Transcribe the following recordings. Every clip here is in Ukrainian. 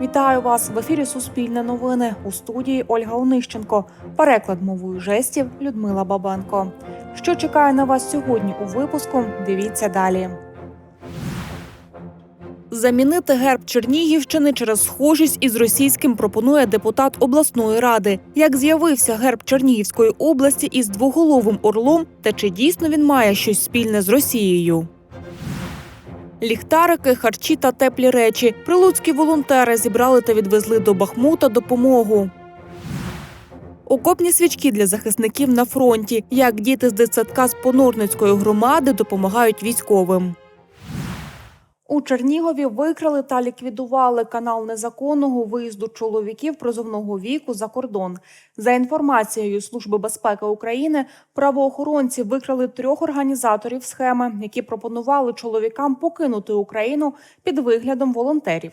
Вітаю вас в ефірі Суспільне новини у студії Ольга Онищенко. Переклад мовою жестів Людмила Бабенко. Що чекає на вас сьогодні у випуску? Дивіться далі. Замінити герб Чернігівщини через схожість із російським пропонує депутат обласної ради. Як з'явився герб Чернігівської області із двоголовим орлом, та чи дійсно він має щось спільне з Росією? Ліхтарики, харчі та теплі речі. Прилуцькі волонтери зібрали та відвезли до Бахмута допомогу. Окопні свічки для захисників на фронті. Як діти з дитсадка з Понорницької громади допомагають військовим. У Чернігові викрали та ліквідували канал незаконного виїзду чоловіків призовного віку за кордон. За інформацією Служби безпеки України, правоохоронці викрали трьох організаторів схеми, які пропонували чоловікам покинути Україну під виглядом волонтерів.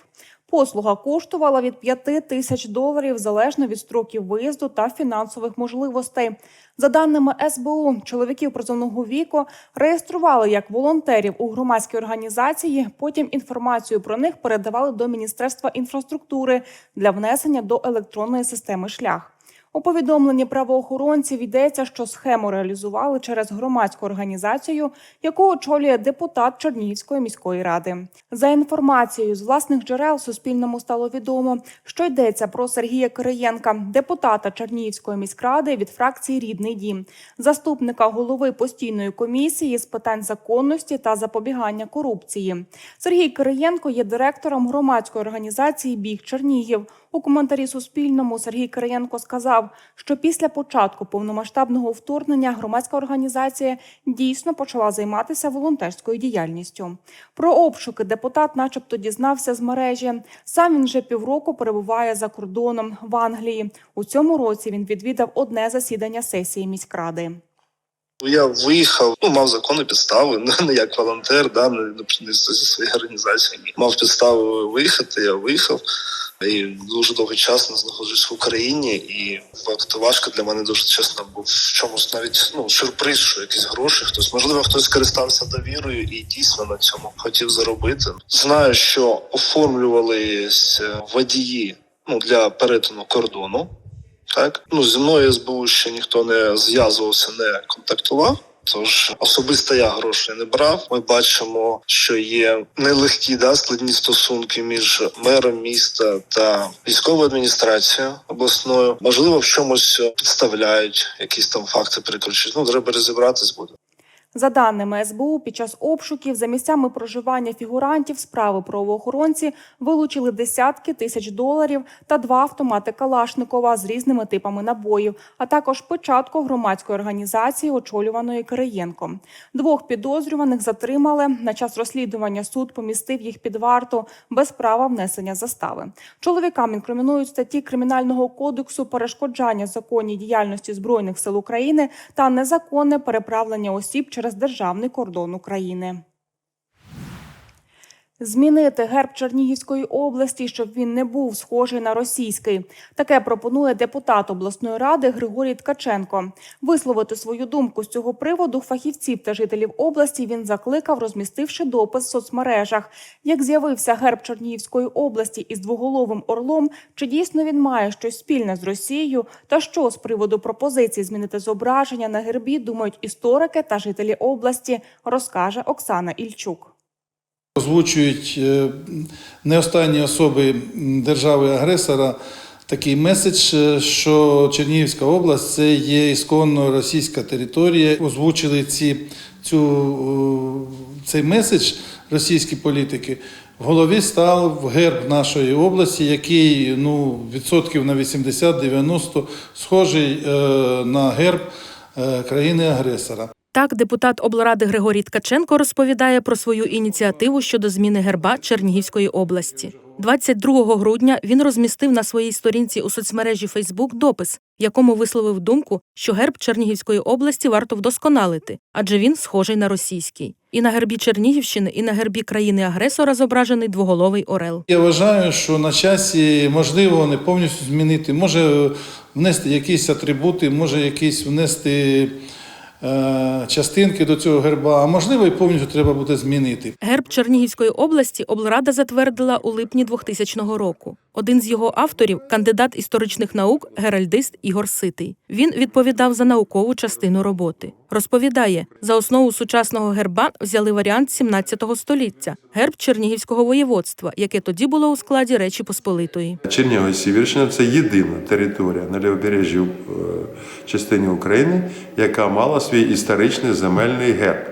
Послуга коштувала від 5 тисяч доларів залежно від строків виїзду та фінансових можливостей. За даними СБУ, чоловіків призовного віку реєстрували як волонтерів у громадській організації. Потім інформацію про них передавали до Міністерства інфраструктури для внесення до електронної системи шлях. У повідомленні правоохоронців йдеться, що схему реалізували через громадську організацію, яку очолює депутат Чернігівської міської ради. За інформацією з власних джерел Суспільному стало відомо, що йдеться про Сергія Кириєнка, депутата Чернігівської міськради від фракції Рідний дім, заступника голови постійної комісії з питань законності та запобігання корупції. Сергій Кириєнко є директором громадської організації Біг Чернігів. У коментарі Суспільному Сергій Кириєнко сказав, що після початку повномасштабного вторгнення громадська організація дійсно почала займатися волонтерською діяльністю. Про обшуки депутат, начебто, дізнався з мережі. Сам він вже півроку перебуває за кордоном в Англії. У цьому році він відвідав одне засідання сесії міськради. Я виїхав, ну мав законні підстави, не, як волонтер, да, не, не зі своєї організації. Мав підстави виїхати, я виїхав. І дуже довгий час не знаходжусь в Україні, і факт важко для мене дуже чесно був в чомусь навіть ну сюрприз, що якісь гроші. Хтось можливо хтось скористався довірою і дійсно на цьому хотів заробити. Знаю, що оформлювались водії ну для перетину кордону. Так ну зі мною СБУ ще ніхто не зв'язувався, не контактував. Тож особисто я грошей не брав. Ми бачимо, що є нелегкі да складні стосунки між мером міста та військовою адміністрацією обласною. Можливо, в чомусь підставляють якісь там факти прикручують. Ну треба розібратись буде. За даними СБУ, під час обшуків за місцями проживання фігурантів справи правоохоронці вилучили десятки тисяч доларів та два автомати Калашникова з різними типами набоїв, а також початку громадської організації, очолюваної Кириєнком. Двох підозрюваних затримали. На час розслідування суд помістив їх під варту без права внесення застави. Чоловікам інкримінують статті кримінального кодексу перешкоджання законній діяльності збройних сил України та незаконне переправлення осіб через державний кордон України. Змінити герб Чернігівської області, щоб він не був схожий на російський. Таке пропонує депутат обласної ради Григорій Ткаченко. Висловити свою думку з цього приводу фахівців та жителів області він закликав, розмістивши допис в соцмережах. Як з'явився герб Чернігівської області із двоголовим орлом, чи дійсно він має щось спільне з Росією, та що з приводу пропозиції змінити зображення на гербі думають історики та жителі області, розкаже Оксана Ільчук. Озвучують е, не останні особи держави-агресора такий меседж, е, що Чернігівська область це є ісконно російська територія. Озвучили ці, цю, е, цей меседж російські політики. В голові став герб нашої області, який ну, відсотків на 80-90 схожий на герб країни-агресора. Так, депутат облради Григорій Ткаченко розповідає про свою ініціативу щодо зміни герба Чернігівської області. 22 грудня він розмістив на своїй сторінці у соцмережі Фейсбук допис, в якому висловив думку, що герб Чернігівської області варто вдосконалити, адже він схожий на російський. І на гербі Чернігівщини, і на гербі країни-агресора зображений двоголовий орел. Я вважаю, що на часі можливо не повністю змінити, може внести якісь атрибути, може якісь внести частинки до цього герба, а можливо і повністю треба буде змінити. Герб Чернігівської області облрада затвердила у липні 2000 року. Один з його авторів кандидат історичних наук, геральдист Ігор Ситий. Він відповідав за наукову частину роботи. Розповідає, за основу сучасного герба взяли варіант 17 століття герб Чернігівського воєводства, яке тоді було у складі Речі Посполитої. Чернігова Сіверщина це єдина територія на лівобережжі е, частині України, яка мала свій історичний земельний герб.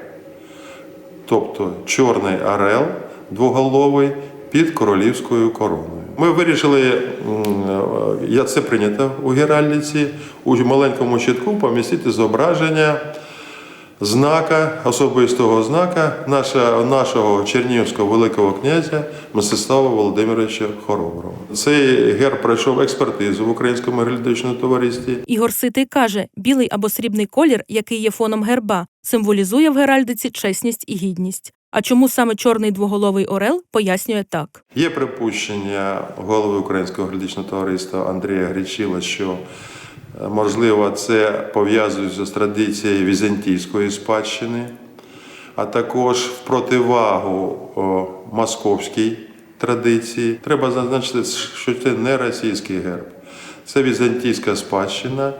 Тобто чорний орел двоголовий під королівською короною. Ми вирішили, е, я це прийнято у Геральдиці, у маленькому щитку помістити зображення знака, особистого знака наша, нашого чернігівського великого князя Мстислава Володимировича Хороброго. Цей герб пройшов експертизу в Українському геральдичному товаристві. Ігор Ситий каже, білий або срібний колір, який є фоном герба, символізує в геральдиці чесність і гідність. А чому саме чорний двоголовий орел, пояснює так. Є припущення голови Українського геральдичного товариства Андрія Гречила, що е, можливо це пов'язується з традицією візантійської спадщини, а також в противагу московській традиції. Треба зазначити, що це не російський герб, це візантійська спадщина.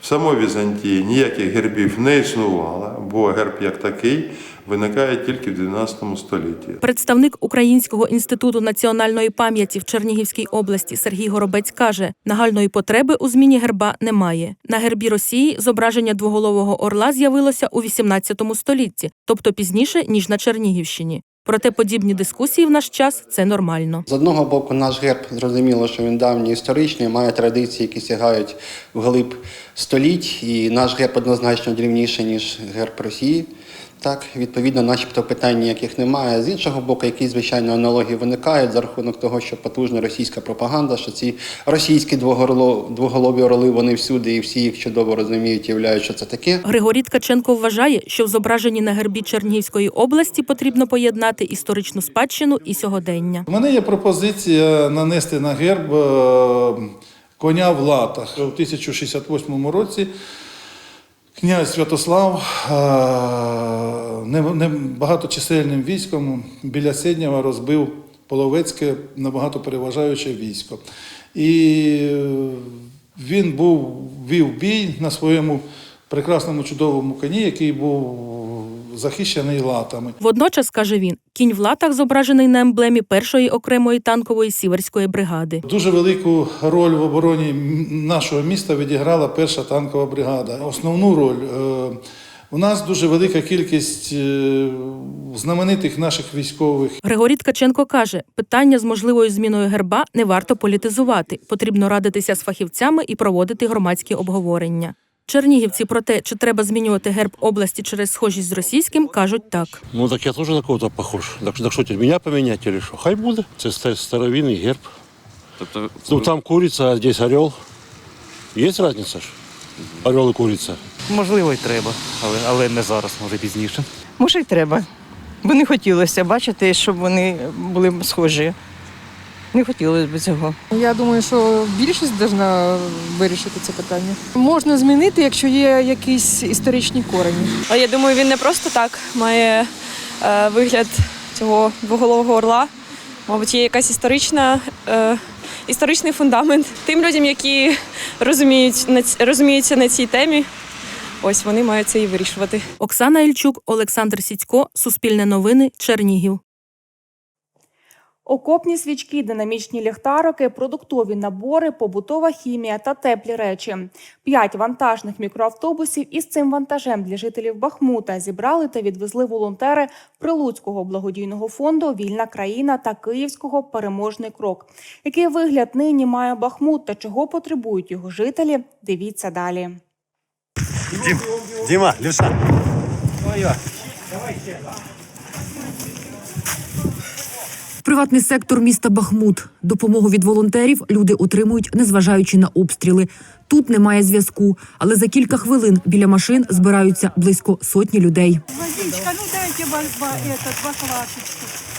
В самій Візантії ніяких гербів не існувало, бо герб як такий виникає тільки в 12 столітті. Представник Українського інституту національної пам'яті в Чернігівській області Сергій Горобець каже, нагальної потреби у зміні герба немає. На гербі Росії зображення двоголового орла з'явилося у 18 столітті, тобто пізніше ніж на Чернігівщині. Проте подібні дискусії в наш час це нормально. З одного боку, наш герб зрозуміло, що він давній історичний, має традиції, які сягають вглиб століть, і наш герб однозначно дрівніший, ніж герб Росії. Так, відповідно, начебто питань ніяких немає. З іншого боку, якісь звичайно аналогії виникають за рахунок того, що потужна російська пропаганда, що ці російські двоголові орли вони всюди, і всі їх чудово розуміють, являють, що це таке. Григорій Ткаченко вважає, що в зображенні на гербі Чернігівської області потрібно поєднати історичну спадщину і сьогодення. У мене є пропозиція нанести на герб е, коня в латах. У 1068 році князь Святослав е, не- не- багаточисельним військом біля Седнєва розбив Половецьке набагато переважаюче військо. І е, він був, вів бій на своєму прекрасному чудовому коні, який був захищений латами. Водночас, каже він, кінь в латах зображений на емблемі першої окремої танкової сіверської бригади. Дуже велику роль в обороні нашого міста відіграла перша танкова бригада. Основну роль е, у нас дуже велика кількість е, знаменитих наших військових. Григорій Ткаченко каже, питання з можливою зміною герба не варто політизувати. Потрібно радитися з фахівцями і проводити громадські обговорення. Чернігівці про те, чи треба змінювати герб області через схожість з російським, кажуть так. Ну так я тоже на кого-то похож. Так, так що, мене поміняти чи що? Хай буде. Це ста- старовинний герб. Тобто, Ну там куриця, а здесь орел. Є різниця ж? Орел і куриця. можливо, й треба, але, але не зараз, може пізніше. Може, й треба. Бо не хотілося бачити, щоб вони були схожі. Не хотілося б цього. Я думаю, що більшість повинна вирішити це питання. Можна змінити, якщо є якісь історичні корені. Але я думаю, він не просто так має е, вигляд цього двоголового орла. Мабуть, є якась історична, е, історичний фундамент. Тим людям, які розуміють, розуміються на цій темі, ось вони мають це і вирішувати. Оксана Ільчук, Олександр Сідько, Суспільне новини, Чернігів. Окопні свічки, динамічні ліхтарики, продуктові набори, побутова хімія та теплі речі. П'ять вантажних мікроавтобусів із цим вантажем для жителів Бахмута зібрали та відвезли волонтери Прилуцького благодійного фонду Вільна країна та Київського переможний крок. Який вигляд нині має Бахмут та чого потребують його жителі? Дивіться далі. Дима, Левша. Приватний сектор міста Бахмут. Допомогу від волонтерів люди отримують, незважаючи на обстріли. Тут немає зв'язку, але за кілька хвилин біля машин збираються близько сотні людей. Водичка, ну дайте этот, баклашечку.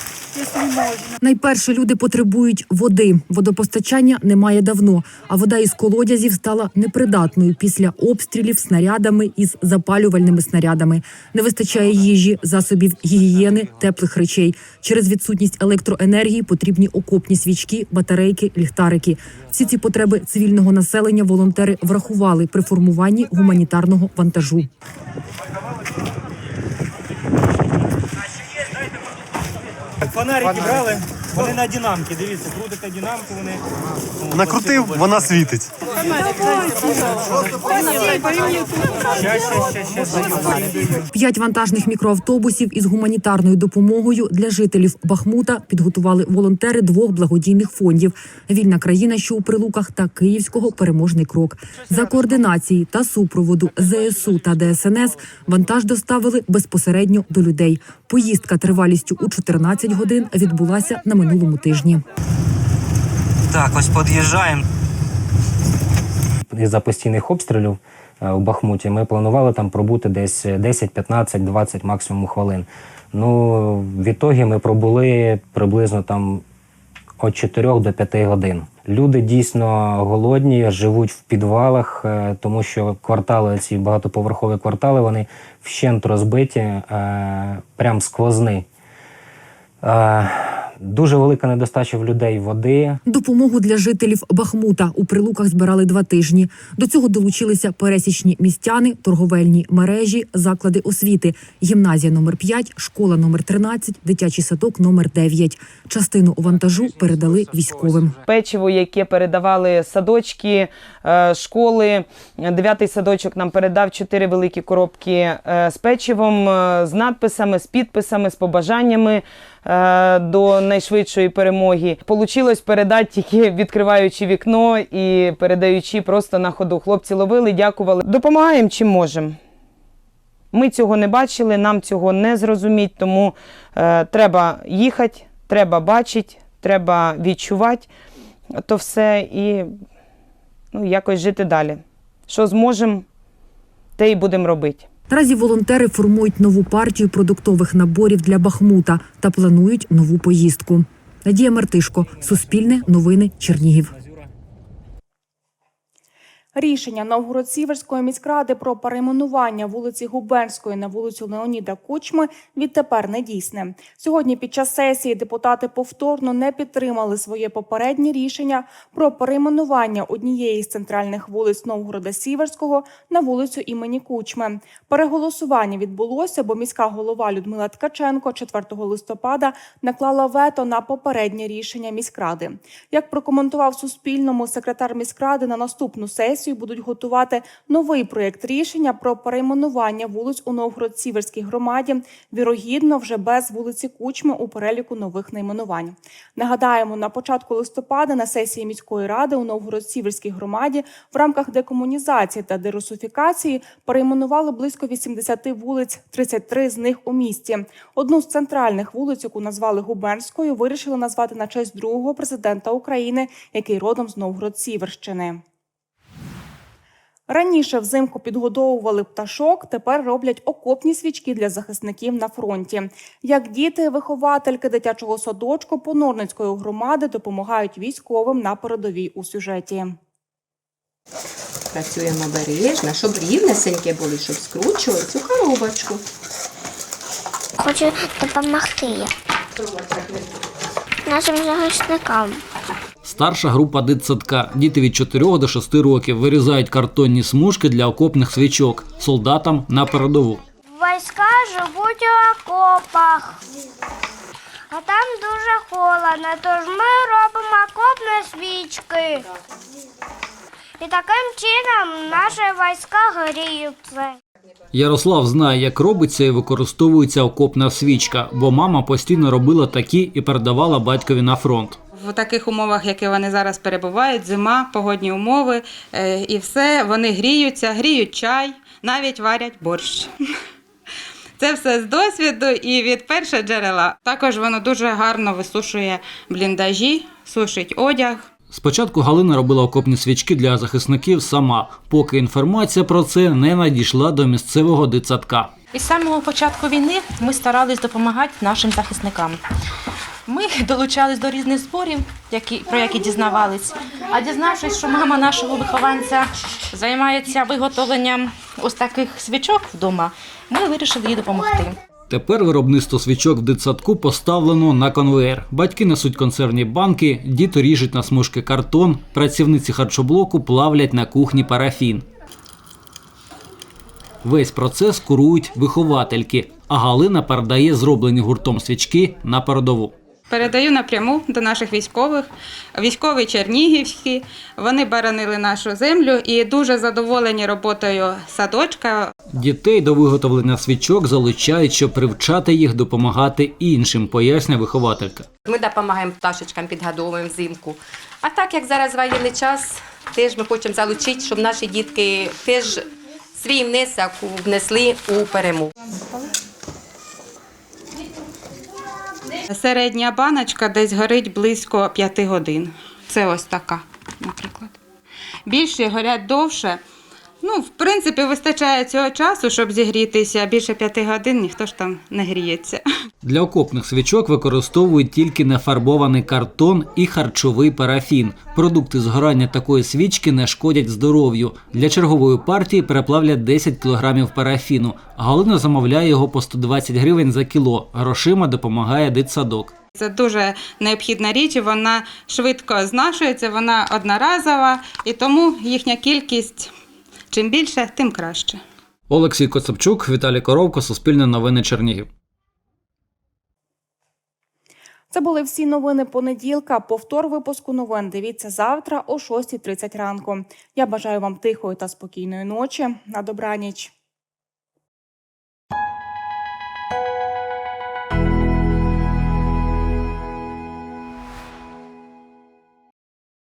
Найперше люди потребують води. Водопостачання немає давно, а вода із колодязів стала непридатною після обстрілів снарядами із запалювальними снарядами. Не вистачає їжі, засобів гігієни, теплих речей. Через відсутність електроенергії потрібні окопні свічки, батарейки, ліхтарики. Всі ці потреби цивільного населення волонтери врахували при формуванні гуманітарного вантажу. Фонарики брали, вони на динамки. Дивіться, крутите динамку, вони. Накрутив, вона світить. П'ять вантажних мікроавтобусів із гуманітарною допомогою для жителів Бахмута підготували волонтери двох благодійних фондів: Вільна країна, що у прилуках, та Київського переможний крок. За координації та супроводу ЗСУ та ДСНС вантаж доставили безпосередньо до людей. Поїздка тривалістю у 14 годин відбулася на минулому тижні. Так, ось під'їжджаємо. із-за постійних обстрілів е, у Бахмуті ми планували там пробути десь 10, 15, 20 максимум хвилин. Ну, в ітогі ми пробули приблизно там від 4 до 5 годин. Люди дійсно голодні, живуть в підвалах, е, тому що квартали, ці багатоповерхові квартали, вони вщент розбиті, е, прям сквозни. Дуже велика недостача в людей води. Допомогу для жителів Бахмута у прилуках збирали два тижні. До цього долучилися пересічні містяни, торговельні мережі, заклади освіти, гімназія номер 5, школа номер 13, дитячий садок номер 9. Частину вантажу передали військовим. Печиво, яке передавали садочки, е, школи. Дев'ятий садочок нам передав чотири великі коробки е, з печивом, е, з надписами, з підписами, з побажаннями до найшвидшої перемоги. Получилось передати тільки відкриваючи вікно і передаючи просто на ходу. Хлопці ловили, дякували. Допомагаємо чим можемо. Ми цього не бачили, нам цього не зрозуміть, тому е, треба їхати, треба бачити, треба відчувати то все і ну, якось жити далі. Що зможемо, те й будемо робити. Наразі волонтери формують нову партію продуктових наборів для Бахмута та планують нову поїздку. Надія Мартишко, Суспільне, Новини, Чернігів. Рішення Новгород-Сіверської міськради про перейменування вулиці Губернської на вулицю Леоніда Кучми відтепер не дійсне. Сьогодні під час сесії депутати повторно не підтримали своє попереднє рішення про перейменування однієї з центральних вулиць Новгорода Сіверського на вулицю імені Кучми. Переголосування відбулося, бо міська голова Людмила Ткаченко 4 листопада наклала вето на попереднє рішення міськради. Як прокоментував Суспільному секретар міськради на наступну сесію будуть готувати новий проєкт рішення про перейменування вулиць у Новгород-Сіверській громаді, вірогідно вже без вулиці Кучми у переліку нових найменувань. Нагадаємо, на початку листопада на сесії міської ради у Новгород-Сіверській громаді в рамках декомунізації та дерусифікації перейменували близько 80 вулиць, 33 з них у місті. Одну з центральних вулиць, яку назвали Губернською, вирішили назвати на честь другого президента України, який родом з Новгород-Сіверщини. Раніше взимку підгодовували пташок, тепер роблять окопні свічки для захисників на фронті. Як діти, виховательки дитячого садочку Понорницької громади допомагають військовим на передовій у сюжеті. Працюємо обережно, щоб рівнесенькі були, щоб скручували цю коробочку. Хочу допомогти нашим захисникам. Старша група дитсадка. Діти від 4 до 6 років вирізають картонні смужки для окопних свічок солдатам на передову. Війська живуть у окопах. А там дуже холодно, тож ми робимо окопні свічки. І таким чином наші війська гріються. Ярослав знає, як робиться і використовується окопна свічка, бо мама постійно робила такі і передавала батькові на фронт. В таких умовах, які вони зараз перебувають, зима, погодні умови е, і все, вони гріються, гріють чай, навіть варять борщ. Це все з досвіду і від першого джерела. Також воно дуже гарно висушує бліндажі, сушить одяг. Спочатку Галина робила окопні свічки для захисників сама, поки інформація про це не надійшла до місцевого дитсадка. Із самого початку війни ми старались допомагати нашим захисникам. Ми долучались до різних зборів, які, про які дізнавались. А дізнавшись, що мама нашого вихованця займається виготовленням ось таких свічок вдома, ми вирішили їй допомогти. Тепер виробництво свічок в дитсадку поставлено на конвеєр. Батьки несуть консервні банки, діти ріжуть на смужки картон, працівниці харчоблоку плавлять на кухні парафін. Весь процес курують виховательки, а Галина передає зроблені гуртом свічки на передову. Передаю напряму до наших військових, військові чернігівські. Вони боронили нашу землю і дуже задоволені роботою садочка. Дітей до виготовлення свічок залучають, щоб привчати їх допомагати іншим, пояснює вихователька. Ми допомагаємо пташечкам, підгодовуємо взимку. А так як зараз воєнний час, теж ми хочемо залучити, щоб наші дітки теж свій внесок внесли у перемогу. Середня баночка десь горить близько 5 годин. Це ось така, наприклад. Більші горять довше. Ну, в принципі, вистачає цього часу, щоб зігрітися. Більше 5 годин ніхто ж там не гріється. Для окопних свічок використовують тільки нефарбований картон і харчовий парафін. Продукти згорання такої свічки не шкодять здоров'ю. Для чергової партії переплавлять 10 кг парафіну. Галина замовляє його по 120 гривень за кіло. Грошима допомагає дитсадок. Це дуже необхідна річ, вона швидко знашується, вона одноразова, і тому їхня кількість чим більше, тим краще. Олексій Коцапчук, Віталій Коровко, Суспільне новини Чернігів. Це були всі новини понеділка. Повтор випуску новин дивіться завтра о 6.30 ранку. Я бажаю вам тихої та спокійної ночі. На добраніч.